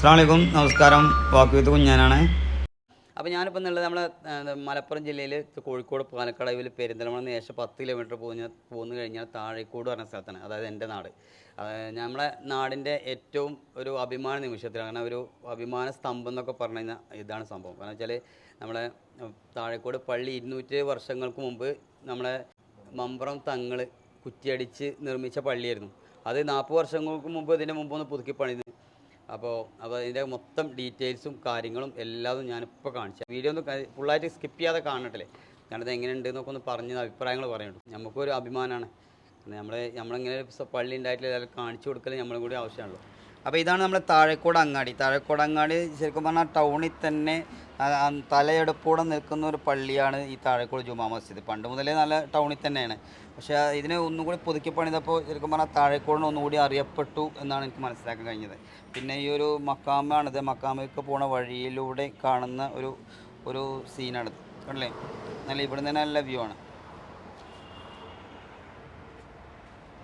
അസ്സാമലൈക്കും നമസ്കാരം. വാക്കുവിത്ത് കുഞ്ഞാനാണ്. അപ്പോൾ ഞാനിപ്പോൾ ഉള്ളത് നമ്മളെ മലപ്പുറം ജില്ലയിൽ കോഴിക്കോട് പാലക്കാട് അതിൽ പെരിന്തൽമണ്ണ ഏകദേശം പത്ത് കിലോമീറ്റർ പോകുന്ന പോന്നു കഴിഞ്ഞാൽ താഴേക്കോട് പറഞ്ഞ സ്ഥലത്താണ്. അതായത് എന്റെ നാട്. നമ്മളെ നാടിന്റെ ഏറ്റവും ഒരു അഭിമാന നിമിഷത്തിലാണ്. അങ്ങനെ ഒരു അഭിമാന സ്തംഭം എന്നൊക്കെ പറഞ്ഞു കഴിഞ്ഞാൽ ഇതാണ് സംഭവം. കാരണം വെച്ചാൽ നമ്മളെ താഴേക്കോട് പള്ളി ഇരുന്നൂറ്റി വർഷങ്ങൾക്ക് മുമ്പ് നമ്മളെ മമ്പറം തങ്ങൾ കുറ്റിയടിച്ച് നിർമ്മിച്ച പള്ളിയായിരുന്നു. അത് നാൽപ്പത് വർഷങ്ങൾക്ക് മുമ്പ് ഇതിന്റെ മുമ്പ് ഒന്ന് പുതുക്കി പണിത് അപ്പോൾ അപ്പോൾ അതിന്റെ മൊത്തം ഡീറ്റെയിൽസും കാര്യങ്ങളും എല്ലാതും ഞാനിപ്പോൾ കാണിച്ചു വീഡിയോ ഒന്ന് ഫുള്ളായിട്ട് സ്കിപ്പ് ചെയ്യാതെ കാണട്ടല്ലേ ഞാനത് എങ്ങനെയുണ്ട് എന്നൊക്കെ ഒന്ന് പറഞ്ഞ് അഭിപ്രായങ്ങൾ പറയുന്നുണ്ട് നമുക്കൊരു അഭിമാനമാണ്. നമ്മൾ നമ്മളിങ്ങനെ പള്ളി ഉണ്ടായിട്ടില്ല കാണിച്ചു കൊടുക്കൽ നമ്മളും കൂടി ആവശ്യമാണല്ലോ. അപ്പോൾ ഇതാണ് നമ്മുടെ താഴേക്കോട് അങ്ങാടി. താഴേക്കോട് അങ്ങാടി ശരിക്കും പറഞ്ഞാൽ ടൗണിൽ തന്നെ തലയെടുപ്പോടെ നിൽക്കുന്ന ഒരു പള്ളിയാണ് ഈ താഴേക്കോട് ജുമാ മസ്ജിദ്. പണ്ട് മുതലേ നല്ല ടൗണിൽ തന്നെയാണ്. പക്ഷേ ഇതിനെ ഒന്നും കൂടി പുതുക്കി പണിതപ്പോൾ ശരിക്കും പറഞ്ഞാൽ താഴേക്കോടിന് ഒന്നുകൂടി അറിയപ്പെട്ടു എന്നാണ് എനിക്ക് മനസ്സിലാക്കാൻ കഴിഞ്ഞത്. പിന്നെ ഈ ഒരു മക്കാമാണിത് മക്കാമയ്ക്ക് പോണ വഴിയിലൂടെ കാണുന്ന ഒരു ഒരു സീനാണിത് കണ്ടില്ലേ? നല്ല ഇവിടെ നിന്ന് നല്ല വ്യൂ ആണ്.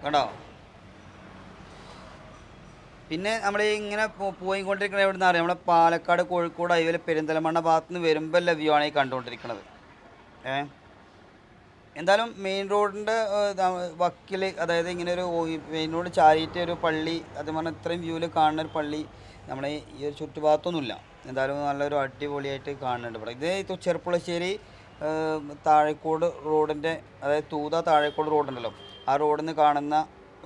കണ്ടോ? പിന്നെ നമ്മൾ ഇങ്ങനെ പോയി കൊണ്ടിരിക്കുന്നത് എവിടെ നിന്ന് അറിയാം? നമ്മളെ പാലക്കാട് കോഴിക്കോട് അതുപോലെ പെരിന്തൽമണ്ണ ഭാഗത്ത് നിന്ന് വരുമ്പോൾ വ്യൂ ആണ് കണ്ടുകൊണ്ടിരിക്കുന്നത് ഏ? എന്തായാലും മെയിൻ റോഡിന്റെ വക്കിൽ അതായത് ഇങ്ങനെ ഒരു മെയിൻ റോഡ് ചാരിയിട്ട് ഒരു പള്ളി അത് പറഞ്ഞാൽ ഇത്രയും വ്യൂവിൽ കാണുന്ന ഒരു പള്ളി നമ്മുടെ ഈ ഒരു ചുറ്റുഭാഗത്തൊന്നുമില്ല. എന്തായാലും നല്ലൊരു അടിപൊളിയായിട്ട് കാണുന്നുണ്ട് ഇവിടെ. ഇത് ചെറുപ്പുളശ്ശേരി താഴേക്കോട് റോഡിന്റെ അതായത് തൂത താഴേക്കോട് റോഡുണ്ടല്ലോ ആ റോഡിൽ നിന്ന് കാണുന്ന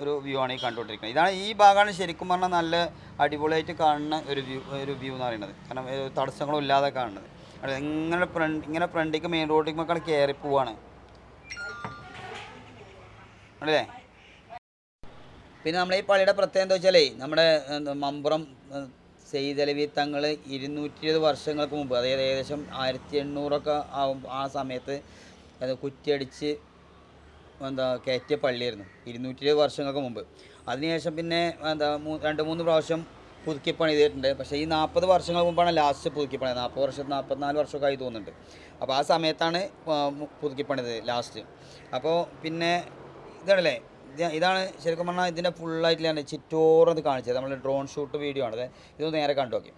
ഒരു വ്യൂ ആണ് ഈ കണ്ടുകൊണ്ടിരിക്കുന്നത്. ഇതാണ് ഈ ഭാഗമാണ് ശരിക്കും പറഞ്ഞാൽ നല്ല അടിപൊളിയായിട്ട് കാണുന്ന ഒരു വ്യൂ ഒരു വ്യൂ എന്ന് പറയുന്നത്. കാരണം തടസ്സങ്ങളും ഇല്ലാതെ കാണുന്നത്. ഇങ്ങനെ ഫ്രണ്ട് ഇങ്ങനെ ഫ്രണ്ടിക്ക് മെയിൻ റോഡിലേക്ക് മക്കൾ കയറി പോവാണ്. അല്ലേ? പിന്നെ നമ്മളെ ഈ പള്ളിയുടെ പ്രത്യേകത എന്താ വെച്ചാലേ നമ്മുടെ മമ്പുറം സെയ്തലവി തങ്ങൾ ഇരുന്നൂറ്റി ഇരുപത് വർഷങ്ങൾക്ക് മുമ്പ് അതായത് ഏകദേശം ആയിരത്തി എണ്ണൂറൊക്കെ ആവും ആ സമയത്ത് കുറ്റിയടിച്ച് എന്താ കയറ്റിയ പള്ളിയായിരുന്നു. ഇരുന്നൂറ്റി ഇരുപത് വർഷങ്ങൾക്ക് മുമ്പ്. അതിനുശേഷം പിന്നെ എന്താ രണ്ട് മൂന്ന് പ്രാവശ്യം പുതുക്കി പണി ചെയ്തിട്ടുണ്ട്. പക്ഷേ ഈ നാൽപ്പത് വർഷങ്ങൾക്ക് മുമ്പാണ് ലാസ്റ്റ് പുതുക്കി പണിത് നാൽപ്പത് വർഷം നാൽപ്പത്തിനാല് വർഷമൊക്കെ ആയി തോന്നുന്നുണ്ട്. അപ്പോൾ ആ സമയത്താണ് പുതുക്കി പണിത് ലാസ്റ്റ്. അപ്പോൾ പിന്നെ ഇതാണല്ലേ ഇത് ഇതാണ് ശരിക്കും പറഞ്ഞാൽ ഇതിന്റെ ഫുള്ളായിട്ടുള്ള ചിറ്റോറത് കാണിച്ചത്. നമ്മൾ ഡ്രോൺ ഷൂട്ട് വീഡിയോ ആണത് ഇതൊന്ന് നേരെ കണ്ടു നോക്കി.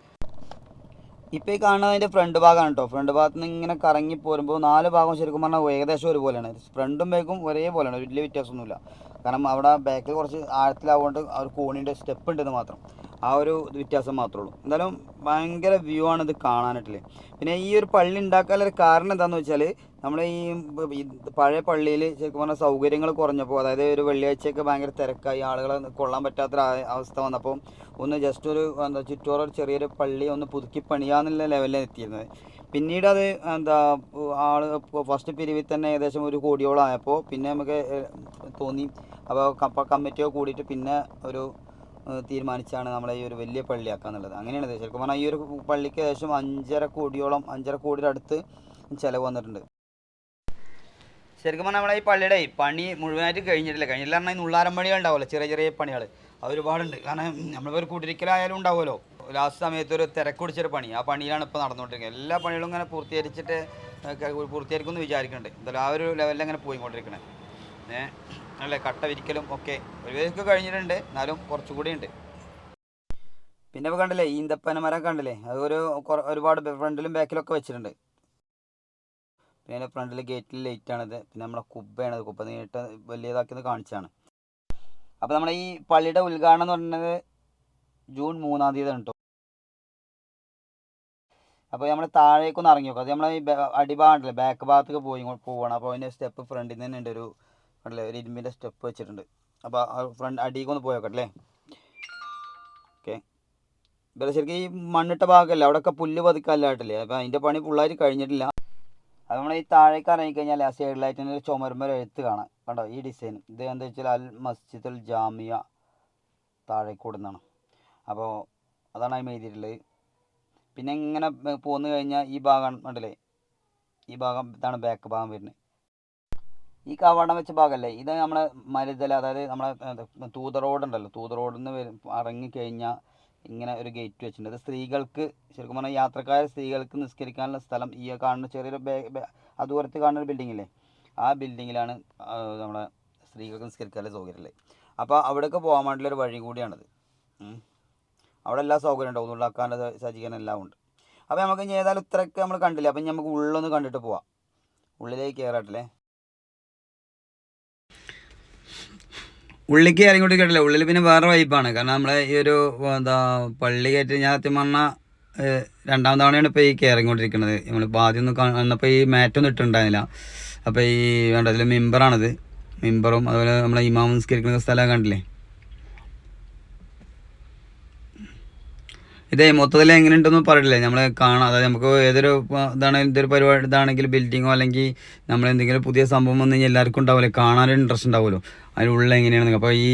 ഇപ്പോൾ ഈ കാണുന്നത് ഫ്രണ്ട് ഭാഗമാണ് കേട്ടോ ഫ്രണ്ട് ഭാഗത്ത് നിന്ന് ഇങ്ങനെ കറങ്ങി പോരുമ്പോൾ നാല് ഭാഗം ശരിക്കും പറഞ്ഞാൽ ഏകദേശം ഒരുപോലെയാണ്. ഫ്രണ്ടും ബാക്കും ഒരേപോലെയാണ്. വലിയ വ്യത്യാസമൊന്നുമില്ല. കാരണം അവിടെ ബാക്കിൽ കുറച്ച് ആഴത്തിലാവുകൊണ്ട് ആ ഒരു കോണിന്റെ സ്റ്റെപ്പ് ഉണ്ടെന്ന് മാത്രം. ആ ഒരു വ്യത്യാസം മാത്രമേ ഉള്ളൂ. എന്തായാലും ഭയങ്കര വ്യൂ ആണ് ഇത് കാണാനായിട്ടില്ലേ? പിന്നെ ഈ ഒരു പള്ളി ഉണ്ടാക്കാനുള്ള കാരണം എന്താണെന്ന് വെച്ചാൽ നമ്മുടെ ഈ പഴയ പള്ളിയിൽ ശരിക്കും പറഞ്ഞാൽ സൗകര്യങ്ങൾ കുറഞ്ഞപ്പോൾ അതായത് ഒരു വെള്ളിയാഴ്ചയൊക്കെ ഭയങ്കര തിരക്കായി ആളുകളെ കൊള്ളാൻ പറ്റാത്തൊരു അവസ്ഥ വന്നപ്പോൾ ഒന്ന് ജസ്റ്റ് ഒരു എന്താ ചുറ്റോറ ചെറിയൊരു പള്ളി ഒന്ന് പുതുക്കി പണിയാന്നുള്ള ലെവലിൽ എത്തിയിരുന്നത്. പിന്നീട് അത് എന്താ ആൾ ഫസ്റ്റ് പിരിവിൽ തന്നെ ഏകദേശം ഒരു കോടിയോളം ആയപ്പോൾ പിന്നെ നമുക്ക് തോന്നി. അപ്പോൾ കമ്മിറ്റിയോ കൂടിയിട്ട് പിന്നെ ഒരു തീരുമാനിച്ചാണ് നമ്മളെ ഈ ഒരു വലിയ പള്ളിയാക്കാന്നുള്ളത് അങ്ങനെയാണ് ശരിക്കും പറഞ്ഞാൽ ഈ ഒരു പള്ളിക്ക് ഏകദേശം അഞ്ചര കോടിയോളം അഞ്ചര കോടിയുടെ അടുത്ത് ചിലവ് വന്നിട്ടുണ്ട്. ശരിക്കും പറഞ്ഞാൽ നമ്മളെ ഈ പള്ളിയുടെ പണി മുഴുവനായിട്ട് കഴിഞ്ഞിട്ടില്ല. കഴിഞ്ഞില്ല പറഞ്ഞാൽ നുള്ളാരം പണികൾ ഉണ്ടാവുമല്ലോ ചെറിയ ചെറിയ പണികൾ അത് ഒരുപാടുണ്ട്. കാരണം നമ്മളിപ്പോൾ ഒരു കുടിരിക്കലായാലും ഉണ്ടാവുമല്ലോ. ലാസ്റ്റ് സമയത്ത് ഒരു തിരക്കുടിച്ചൊരു പണി. ആ പണിയിലാണ് ഇപ്പോൾ നടന്നുകൊണ്ടിരിക്കുന്നത്. എല്ലാ പണികളും ഇങ്ങനെ പൂർത്തീകരിച്ചിട്ട് പൂർത്തീകരിക്കുമെന്ന് വിചാരിക്കുന്നുണ്ട്. എന്തായാലും ആ ഒരു ലെവലിൽ അങ്ങനെ പോയിക്കൊണ്ടിരിക്കണേ. ഏഹ് അല്ലേ? കട്ട വിരിക്കലും ഒക്കെ ഒരു പേർക്ക് കഴിഞ്ഞിട്ടുണ്ട്. എന്നാലും കുറച്ചുകൂടി ഉണ്ട്. പിന്നെ ഇപ്പോൾ കണ്ടില്ലേ ഈന്തപ്പന മരം കണ്ടില്ലേ? അത് ഒരു ഒരുപാട് ഫ്രണ്ടിലും ബാക്കിലൊക്കെ വെച്ചിട്ടുണ്ട്. പിന്നെ ഫ്രണ്ടിൽ ഗേറ്റിൽ ലൈറ്റാണിത് പിന്നെ നമ്മളെ കുബ്ബയാണ് കുബ്ബ നീട്ട് വലിയതാക്കിയത് കാണിച്ചാണ് അപ്പോൾ നമ്മുടെ ഈ പള്ളിയുടെ ഉദ്ഘാടനം എന്ന് പറയുന്നത് ജൂൺ മൂന്നാം തീയതി കേട്ടോ അപ്പോൾ നമ്മൾ താഴേക്കൊന്ന് ഇറങ്ങി നോക്കാം. അത് നമ്മൾ ഈ അടിഭാഗമുണ്ടല്ലോ ബാക്ക് ഭാഗത്തേക്ക് പോയി പോവുകയാണ് അപ്പോൾ അതിന്റെ സ്റ്റെപ്പ് ഫ്രണ്ടിൽ നിന്ന് തന്നെ ഉണ്ട് ഒരു കണ്ടില്ലേ ഒരു ഇരുമ്പിന്റെ സ്റ്റെപ്പ് വെച്ചിട്ടുണ്ട്. അപ്പോൾ ഫ്രണ്ട് ഒന്ന് പോയി നോക്കട്ടെ ഓക്കെ ഇവിടെ ശരിക്കും ഈ മണ്ണിട്ട ഭാഗമല്ല അവിടെയൊക്കെ പുല്ല് പതുക്കല്ലായിട്ടില്ലേ? അപ്പോൾ അതിന്റെ പണി പിള്ളേർ കഴിഞ്ഞിട്ടില്ല. അത് നമ്മൾ ഈ താഴേക്ക് ഇറങ്ങി കഴിഞ്ഞാൽ ആ സൈഡിലായിട്ട് തന്നെ ഒരു ചുമരുമ്പ എഴുത്ത് കാണാം. കണ്ടോ? ഈ ഡിസൈൻ ഇത് എന്താ വെച്ചാൽ അൽ മസ്ജിദുൽ ജാമിയ താഴേക്കൂട് എന്നാണ് അപ്പോൾ അതാണ് അതിന് എഴുതിയിട്ടുള്ളത് പിന്നെ ഇങ്ങനെ പോന്നു കഴിഞ്ഞാൽ ഈ ഭാഗം ഉണ്ടല്ലേ ഈ ഭാഗം ഇതാണ് ബാക്ക് ഭാഗം വരുന്നത് ഈ കവാടം വെച്ച ഭാഗമല്ലേ ഇത് നമ്മളെ മരുതല അതായത് നമ്മളെ തൂത റോഡ് ഉണ്ടല്ലോ. തൂത റോഡിൽ നിന്ന് വരും ഇറങ്ങി കഴിഞ്ഞാൽ ഇങ്ങനെ ഒരു ഗേറ്റ് വെച്ചിട്ടുണ്ട്. ഇത് സ്ത്രീകൾക്ക് ശരിക്കും പറഞ്ഞാൽ യാത്രക്കാർ സ്ത്രീകൾക്ക് നിസ്കരിക്കാനുള്ള സ്ഥലം. ഈ കാണുന്ന ചെറിയൊരു അതുപോലത്തെ കാണുന്ന ഒരു ആ ബിൽഡിങ്ങിലാണ് നമ്മളെ സ്ത്രീകൾക്ക് നിസ്കരിക്കാനുള്ള സൗകര്യമുള്ളത് അപ്പോൾ അവിടേക്ക് പോകാൻ വേണ്ടിയുള്ള ഒരു വഴി കൂടിയാണിത്. അവിടെ എല്ലാ സൗകര്യം ഉണ്ടാവും. ഉള്ളാക്കാന്റെ സജ്ജീകരണം എല്ലാം ഉണ്ട്. അപ്പോൾ നമുക്ക് ഇനി ഏതായാലും ഇത്രയൊക്കെ നമ്മൾ കണ്ടില്ല? അപ്പം നമുക്ക് ഉള്ളൊന്ന് കണ്ടിട്ട് പോവാം. ഉള്ളിലേക്ക് കയറട്ടല്ലേ ഉള്ളിലേക്ക് കൂട്ടി കേട്ടില്ല? ഉള്ളിൽ പിന്നെ വേറെ വൈപ്പാണ് കാരണം നമ്മളെ ഈ ഒരു എന്താ പള്ളി കയറ്റി ഞാൻ സത്യം പറഞ്ഞാൽ രണ്ടാം തവണയാണ് ഇപ്പോൾ ഈ കയറിക്കൊണ്ടിരിക്കുന്നത് നമ്മളിപ്പോൾ ആദ്യം ഒന്ന് വന്നപ്പോൾ ഈ മാറ്റൊന്നും ഇട്ടുണ്ടായിരുന്നില്ല അപ്പോൾ ഈ വേണ്ട ഇതിൽ മെമ്പറാണിത് മെമ്പറും അതുപോലെ നമ്മളെ ഇമാം നിസ്കരിക്കുന്ന സ്ഥലം കണ്ടില്ലേ? ഇതേ മൊത്തത്തിൽ എങ്ങനെ ഉണ്ടെന്ന് പറയില്ല. നമ്മൾ കാണാം. അതായത് നമുക്ക് ഏതൊരു ഇതാണ് ഇതാണെങ്കിലും ഇതൊരു പരിപാടി ഇതാണെങ്കിൽ ബിൽഡിങ്ങോ അല്ലെങ്കിൽ നമ്മൾ എന്തെങ്കിലും പുതിയ സംഭവം വന്നു കഴിഞ്ഞാൽ എല്ലാവർക്കും ഉണ്ടാവില്ലേ കാണാനൊരു ഇൻട്രസ്റ്റ് ഉണ്ടാവുമല്ലോ. അതിനുള്ള എങ്ങനെയാണ് അപ്പോൾ ഈ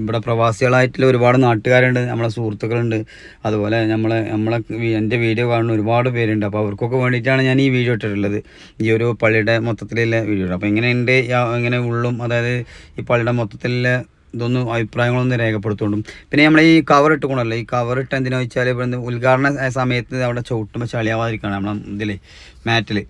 ഇവിടെ പ്രവാസികളായിട്ടുള്ള ഒരുപാട് നാട്ടുകാരുണ്ട് നമ്മളെ സുഹൃത്തുക്കളുണ്ട്. അതുപോലെ നമ്മളെ നമ്മളെ എന്റെ വീഡിയോ കാണുന്ന ഒരുപാട് പേരുണ്ട്. അപ്പോൾ അവർക്കൊക്കെ വേണ്ടിയിട്ടാണ് ഞാൻ ഈ വീഡിയോ ഇട്ടിട്ടുള്ളത്. ഈ ഒരു പള്ളിയുടെ മൊത്തത്തിലുള്ള വീഡിയോ. അപ്പോൾ എങ്ങനെയുണ്ട് എങ്ങനെ ഉള്ളും അതായത് ഈ പള്ളിയുടെ മൊത്തത്തിലുള്ള ഇതൊന്നും അഭിപ്രായങ്ങളൊന്നും രേഖപ്പെടുത്തുകൊണ്ടും. പിന്നെ നമ്മൾ ഈ കവർ ഇട്ടുകൊണ്ടല്ലോ ഈ കവർ ഇട്ട് എന്തിനാ വെച്ചാൽ ഇവിടെ ഉദ്ഘാടന സമയത്ത് അവിടെ ചവിട്ടുമ്പോൾ ചളിയാവാതിരിക്കുകയാണ് നമ്മളെ ഇതിൽ മാറ്റിൽ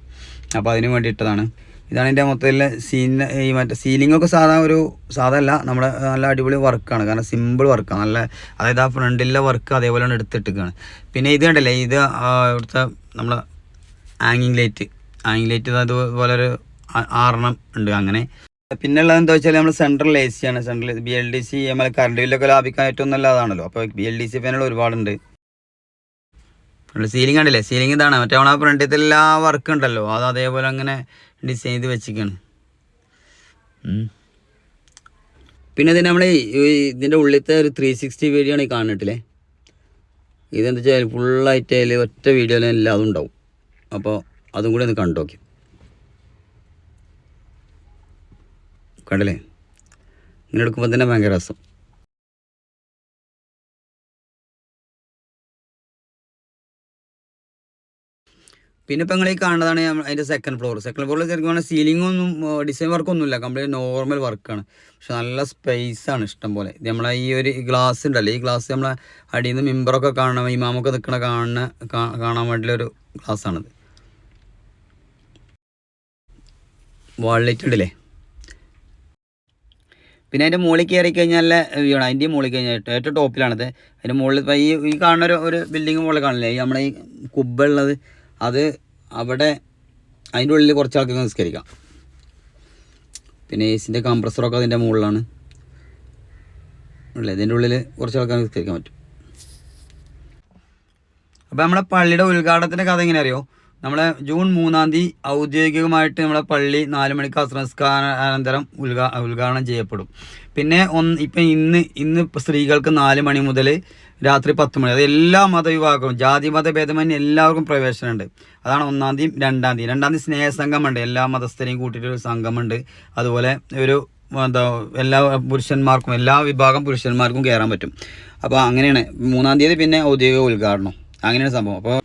അപ്പോൾ അതിന് വേണ്ടി ഇട്ടതാണ്. ഇതാണ് എന്റെ മൊത്തത്തിലെ സീൻ ഈ മറ്റേ സീലിംഗ് ഒക്കെ സാധാ ഒരു സാധാ അല്ല നമ്മുടെ നല്ല അടിപൊളി വർക്കാണ് കാരണം സിമ്പിൾ വർക്കാണ് നല്ല അതായത് ആ ഫ്രണ്ടിലെ വർക്ക് അതേപോലെ തന്നെ എടുത്തിട്ടിരിക്കുകയാണ്. പിന്നെ ഇത് കണ്ടല്ലേ ഇത് ഇവിടുത്തെ നമ്മളെ ആങ്ങിങ് ലൈറ്റ് ആങ്ങിങ് ലൈറ്റ് അതുപോലെ ഒരു ആറെണ്ണം ഉണ്ട് അങ്ങനെ. പിന്നെ ഉള്ളത് എന്താ വെച്ചാൽ നമ്മൾ സെൻട്രൽ എ സി ആണ്. Central B L D C നമ്മളെ കറണ്ട് ബില്ലൊക്കെ ലാഭിക്കാൻ ഏറ്റവും നല്ലതാണല്ലോ അപ്പോൾ ബി എൽ ഡി സി ഫാനുകൾ ഒരുപാടുണ്ട്. സീലിംഗ് കണ്ടില്ലേ? സീലിംഗ് ഇതാണ്. മറ്റേ ആ ഫ്രണ്ടിലത്തെ എല്ലാ വർക്ക് ഉണ്ടല്ലോ. അത് അതേപോലെ അങ്ങനെ ഡിസൈൻ ചെയ്ത് വെച്ചിരിക്കുകയാണ് പിന്നെ ഇതിന് നമ്മൾ ഇതിന്റെ ഉള്ളിലത്തെ ഒരു ത്രീ സിക്സ്റ്റി വീഡിയോ ആണ് ഈ കാണിട്ടില്ലേ ഇതെന്താ വെച്ചാൽ ഫുള്ളായിട്ട് അതിൽ ഒറ്റ വീഡിയോയിൽ എല്ലാം ഉണ്ടാവും. അപ്പോൾ അതും കൂടി ഒന്ന് കണ്ടു നോക്കി കണ്ടില്ലേ? ഇങ്ങനെ എടുക്കുമ്പോൾ തന്നെ ഭയങ്കര രസം. പിന്നെ ഇപ്പം നിങ്ങൾ ഈ കാണുന്നതാണ് അതിന്റെ സെക്കൻഡ് ഫ്ലോർ സെക്കൻഡ് ഫ്ലോറിൽ ശരിക്കും പറഞ്ഞാൽ സീലിംഗ് ഒന്നും ഡിസൈൻ വർക്കൊന്നുമില്ല കംപ്ലീറ്റ് നോർമൽ വർക്കാണ് പക്ഷെ നല്ല സ്പേസ് ആണ് ഇഷ്ടം പോലെ. നമ്മളെ ഈ ഒരു ഗ്ലാസ് ഉണ്ടല്ലോ? ഈ ഗ്ലാസ് നമ്മളെ അടിയിൽ നിന്ന് മെമ്പറൊക്കെ കാണണം ഇമാമൊക്കെ നിൽക്കണ കാണുന്ന കാണാൻ വേണ്ടിയുള്ളൊരു ഗ്ലാസ്സാണിത് വാൾ ലൈറ്റ് ഉണ്ടല്ലേ? പിന്നെ അതിന്റെ മുകളിൽ കയറി കഴിഞ്ഞാൽ വ്യൂ ആണ്. അതിന്റെ മുകളിൽ കഴിഞ്ഞാൽ ഏറ്റവും ടോപ്പിലാണത്. അതിന്റെ മുകളിൽ ഇപ്പോൾ ഈ ഈ കാണുന്ന ഒരു ഒരു ബിൽഡിങ് മുകളിൽ കാണില്ലേ? ഈ നമ്മുടെ ഈ കുബ്ബ ഉള്ളത്. അത് അവിടെ അതിന്റെ ഉള്ളിൽ കുറച്ച് ആൾക്ക് നിസ്കരിക്കാം. പിന്നെ എ സിന്റെ കംപ്രസറൊക്കെ അതിന്റെ മുകളിലാണ്. ഉള്ളത് ഇതിന്റെ ഉള്ളിൽ കുറച്ച് ആൾക്കാർ നിസ്കരിക്കാൻ പറ്റും. അപ്പോൾ നമ്മുടെ പള്ളിയുടെ ഉദ്ഘാടനത്തിന്റെ കഥ എങ്ങനെ അറിയോ? നമ്മളെ ജൂൺ മൂന്നാം തീയതി ഔദ്യോഗികമായിട്ട് നമ്മളെ പള്ളി നാല് മണിക്ക് അസ്രസ്കാര അനന്തരം ഉദ്ഘാ ഉദ്ഘാടനം ചെയ്യപ്പെടും. പിന്നെ ഒന്ന് ഇപ്പം ഇന്ന് ഇന്ന് സ്ത്രീകൾക്ക് നാല് മണി മുതൽ രാത്രി പത്ത് മണി അത് എല്ലാ മതവിഭാഗവും ജാതി മത ഭേദമന്യേ എല്ലാവർക്കും പ്രവേശനമുണ്ട്. അതാണ് ഒന്നാം തീയതി രണ്ടാം തീയതി. രണ്ടാം തീയതി സ്നേഹസംഘമുണ്ട് എല്ലാ മതസ്ഥരെയും കൂട്ടിയിട്ടൊരു സംഘമുണ്ട് അതുപോലെ ഒരു എന്താ എല്ലാ പുരുഷന്മാർക്കും എല്ലാ വിഭാഗം പുരുഷന്മാർക്കും കയറാൻ പറ്റും. അപ്പോൾ അങ്ങനെയാണ്. മൂന്നാം തീയതി പിന്നെ ഔദ്യോഗിക ഉദ്ഘാടനം അങ്ങനെയാണ് സംഭവം. അപ്പോൾ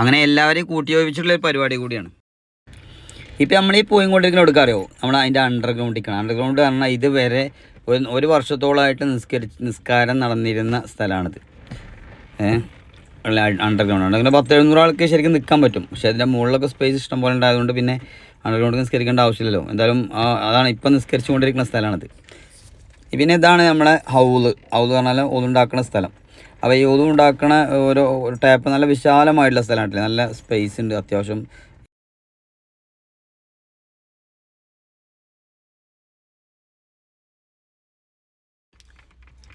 അങ്ങനെ എല്ലാവരെയും കൂട്ടിയോപിച്ചിട്ടുള്ള ഒരു പരിപാടി കൂടിയാണ്. ഇപ്പോൾ നമ്മൾ ഈ പോയിക്കൊണ്ടിരിക്കുന്ന എടുക്കാറിയോ നമ്മൾ അതിന്റെ അണ്ടർഗ്രൗണ്ടിലേക്കാണ് അണ്ടർഗ്രൗണ്ട് പറഞ്ഞാൽ ഇതുവരെ ഒരു ഒരു വർഷത്തോളമായിട്ട് നിസ്കരി നിസ്കാരം നടന്നിരുന്ന സ്ഥലമാണിത് അണ്ടർഗ്രൗണ്ട് അങ്ങനെ പത്ത് എഴുന്നൂറ് ആൾക്ക് ശരിക്കും നിൽക്കാൻ പറ്റും. പക്ഷേ അതിന്റെ മുകളിലൊക്കെ സ്പേസ് ഇഷ്ടം പോലെ ഉണ്ടായതുകൊണ്ട് പിന്നെ അണ്ടർഗ്രൗണ്ട് നിസ്കരിക്കേണ്ട ആവശ്യമില്ലല്ലോ. എന്തായാലും അതാണ് ഇപ്പം നിസ്കരിച്ചുകൊണ്ടിരിക്കുന്ന സ്ഥലമാണിത് പിന്നെ ഇതാണ് നമ്മുടെ ഹൗൾ. ഹൗൾ പറഞ്ഞാൽ ഒതുണ്ടാക്കുന്ന സ്ഥലം. അപ്പോൾ ഈ ഒതുണ്ടാക്കണ ഓരോ ഒരു ടാപ്പ് നല്ല വിശാലമായിട്ടുള്ള സ്ഥലമായിട്ടില്ല? നല്ല സ്പേസ് ഉണ്ട് അത്യാവശ്യം.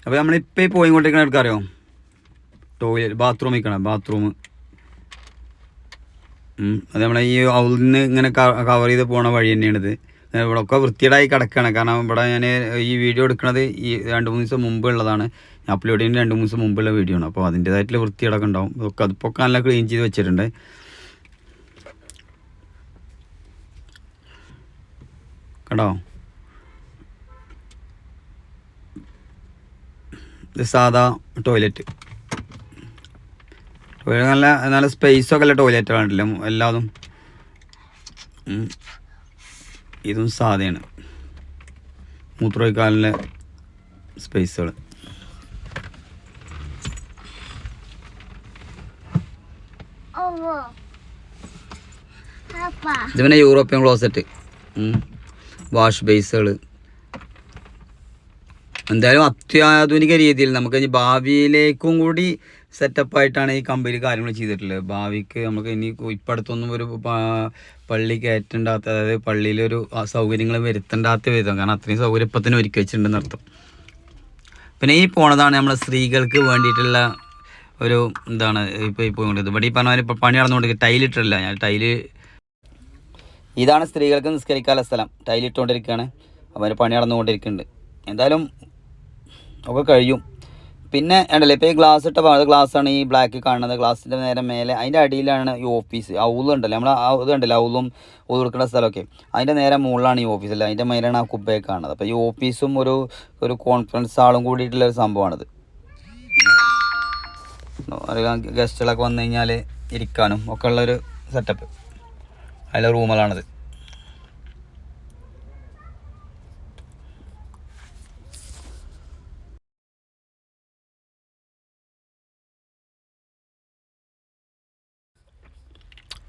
അപ്പോൾ നമ്മളിപ്പോൾ ഈ പോയിക്കൊണ്ടിരിക്കണ എടുക്കാറോ ടോയ്ലറ്റ് ബാത്റൂം നിൽക്കണം ബാത്റൂം അത് നമ്മളെ ഈ അവിടെ നിന്ന് ഇങ്ങനെ കവർ ചെയ്ത് പോണ വഴി തന്നെയാണിത് ഇവിടെ ഒക്കെ വൃത്തിയേടായി കിടക്കുകയാണ് കാരണം ഇവിടെ ഞാൻ ഈ വീഡിയോ എടുക്കുന്നത് ഈ രണ്ട് മൂന്ന് ദിവസം മുമ്പ് ഉള്ളതാണ്. ഞാൻ അപ്ലോഡ് ചെയ്യുന്ന രണ്ട് മൂന്ന് ദിവസം മുമ്പുള്ള വീഡിയോ ആണ്. അപ്പോൾ അതിന്റേതായിട്ടുള്ള വൃത്തിയേടൊക്കെ ഉണ്ടാവും. അതൊക്കെ അതിപ്പോൾ നല്ല ക്ലീൻ ചെയ്ത് വെച്ചിട്ടുണ്ട്. കണ്ടോ? ഇത് സാധാ ടോയ്ലറ്റ് ടോയ്ലറ്റ് നല്ല നല്ല സ്പേസൊക്കെ ഉള്ള ടോയ്ലറ്റ് വേണ്ടില്ല എല്ലാതും ഇതും സാധയാണ്. മൂത്രമൊഴിക്കാനുള്ള സ്പേസുകൾ ഇത് യൂറോപ്യൻ ക്ലോസറ്റ് വാഷ് ബേസുകൾ എന്തായാലും അത്യാധുനിക രീതിയിൽ നമുക്ക് ഇനി ഭാവിയിലേക്കും കൂടി സെറ്റപ്പായിട്ടാണ് ഈ കമ്പനി കാര്യങ്ങൾ ചെയ്തിട്ടുള്ളത്. ഭാവിക്ക് നമുക്ക് ഇനി ഇപ്പം അടുത്തൊന്നും ഒരു പള്ളി കയറ്റണ്ടാത്ത അതായത് പള്ളിയിലൊരു സൗകര്യങ്ങൾ വരുത്തണ്ടാത്ത വിധം. കാരണം അത്രയും സൗകര്യം ഇപ്പം ഒരുക്കി വെച്ചിട്ടുണ്ടെന്ന് അർത്ഥം പിന്നെ ഈ പോണതാണ് നമ്മളെ സ്ത്രീകൾക്ക് വേണ്ടിയിട്ടുള്ള ഒരു എന്താണ് ഇപ്പോൾ ഇപ്പോൾ ഇവിടെ ഈ പറഞ്ഞ ഇപ്പോൾ പണി നടന്നുകൊണ്ട് ടൈലിട്ടില്ല ഞാൻ. ടൈൽ ഇതാണ് സ്ത്രീകൾക്ക് നിസ്കരിക്കാനുള്ള സ്ഥലം. ടൈലിട്ടുകൊണ്ടിരിക്കുകയാണ് അപ്പോൾ അതിന് പണി നടന്നുകൊണ്ടിരിക്കുന്നുണ്ട്. എന്തായാലും ഒക്കെ കഴിയും. പിന്നെ ഉണ്ടല്ലോ ഇപ്പോൾ ഈ ഗ്ലാസ് ഇട്ട ഭാഗത്ത് ഗ്ലാസ്സാണ് ഈ ബ്ലാക്ക് കാണുന്നത്. ഗ്ലാസിന്റെ നേരെ മേലെ അതിന്റെ അടിയിലാണ് ഈ ഓഫീസ് ഔൽ ഉണ്ടല്ലോ നമ്മൾ ഇത് ഉണ്ടല്ലോ ഔലും ഊത് കൊടുക്കുന്ന സ്ഥലമൊക്കെ. അതിന്റെ നേരെ മുകളിലാണ് ഈ ഓഫീസ് അല്ല? അതിന്റെ മേലാണ് ആ കുബ്ബയൊക്കെ കാണുന്നത്. അപ്പോൾ ഈ ഓഫീസും ഒരു ഒരു കോൺഫറൻസ് ഹാളും കൂടിയിട്ടുള്ള ഒരു സംഭവമാണിത്. ഗസ്റ്റുകളൊക്കെ വന്നു കഴിഞ്ഞാൽ ഇരിക്കാനും ഒക്കെ ഉള്ളൊരു സെറ്റപ്പ് അതിലെ റൂമുകളാണിത്.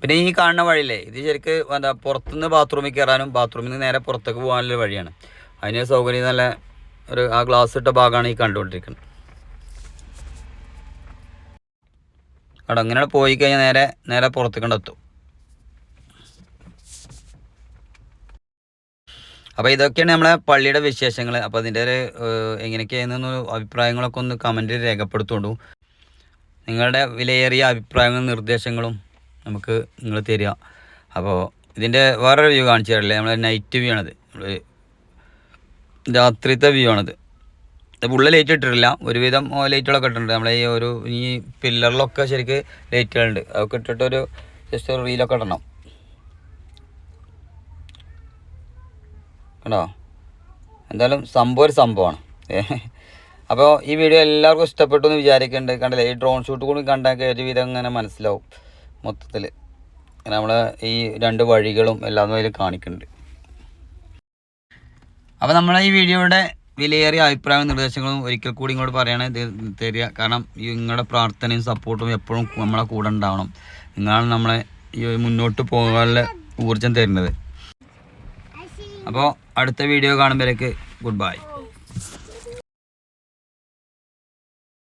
പിന്നെ ഈ കാണുന്ന വഴിയില്ലേ ഇത് ശരിക്ക് എന്താ പുറത്തുനിന്ന് ബാത്റൂമിൽ കയറാനും ബാത്റൂമിൽ നിന്ന് നേരെ പുറത്തേക്ക് പോകാനുള്ള വഴിയാണ്. അതിന് സൗകര്യം നല്ല ഒരു ആ ഗ്ലാസ് ഇട്ട ഭാഗമാണ് ഈ കണ്ടുകൊണ്ടിരിക്കുന്നത്. അവിടെ അങ്ങനെ പോയി കഴിഞ്ഞാൽ നേരെ നേരെ പുറത്തേക്ക് എത്തും. അപ്പോൾ ഇതൊക്കെയാണ് നമ്മളെ പള്ളിയുടെ വിശേഷങ്ങൾ അപ്പോൾ അതിന്റെ ഒരു എങ്ങനെയൊക്കെയായിരുന്നു അഭിപ്രായങ്ങളൊക്കെ ഒന്ന് കമന്റിൽ രേഖപ്പെടുത്തുകൊണ്ടു നിങ്ങളുടെ വിലയേറിയ അഭിപ്രായങ്ങളും നിർദ്ദേശങ്ങളും നമുക്ക് നിങ്ങൾ തരിക. അപ്പോൾ ഇതിന്റെ വേറൊരു വ്യൂ കാണിച്ചു തരില്ലേ നമ്മളെ നൈറ്റ് വ്യൂ ആണത്. രാത്രിത്തെ വ്യൂ ആണത്. ഉള്ള ലൈറ്റ് ഇട്ടിട്ടില്ല. ഒരുവിധം ലൈറ്റുകളൊക്കെ ഇട്ടിട്ടുണ്ട്. നമ്മളെ ഈ ഒരു ഈ പില്ലറിലൊക്കെ ശരിക്ക് ലൈറ്റുകളുണ്ട് അതൊക്കെ ഇട്ടിട്ടൊരു ജസ്റ്റ് ഒരു റീലൊക്കെ ഇടണം. കേട്ടോ എന്തായാലും സംഭവം ഒരു സംഭവമാണ്. അപ്പോൾ ഈ വീഡിയോ എല്ലാവർക്കും ഇഷ്ടപ്പെട്ടു എന്ന് വിചാരിക്കുന്നുണ്ട് കണ്ടില്ലേ? ഈ ഡ്രോൺ ഷൂട്ട് കൂടി കണ്ടാൽ ഒരുവിധം ഇങ്ങനെ മനസ്സിലാവും മൊത്തത്തിൽ നമ്മൾ ഈ രണ്ട് വഴികളും എല്ലാം അതിൽ കാണിക്കുന്നുണ്ട് അപ്പോൾ നമ്മളെ ഈ വീഡിയോയുടെ വിലയേറിയ അഭിപ്രായവും നിർദ്ദേശങ്ങളും ഒരിക്കൽ കൂടി ഇങ്ങോട്ട് പറയണേ. തരിക. കാരണം ഈ നിങ്ങളുടെ പ്രാർത്ഥനയും സപ്പോർട്ടും എപ്പോഴും നമ്മളെ കൂടെ ഉണ്ടാവണം. നിങ്ങളാണ് നമ്മളെ ഈ മുന്നോട്ട് പോകാനുള്ള ഊർജം തരുന്നത്. അപ്പോൾ അടുത്ത വീഡിയോ കാണുമ്പോഴേക്ക് ഗുഡ് ബൈ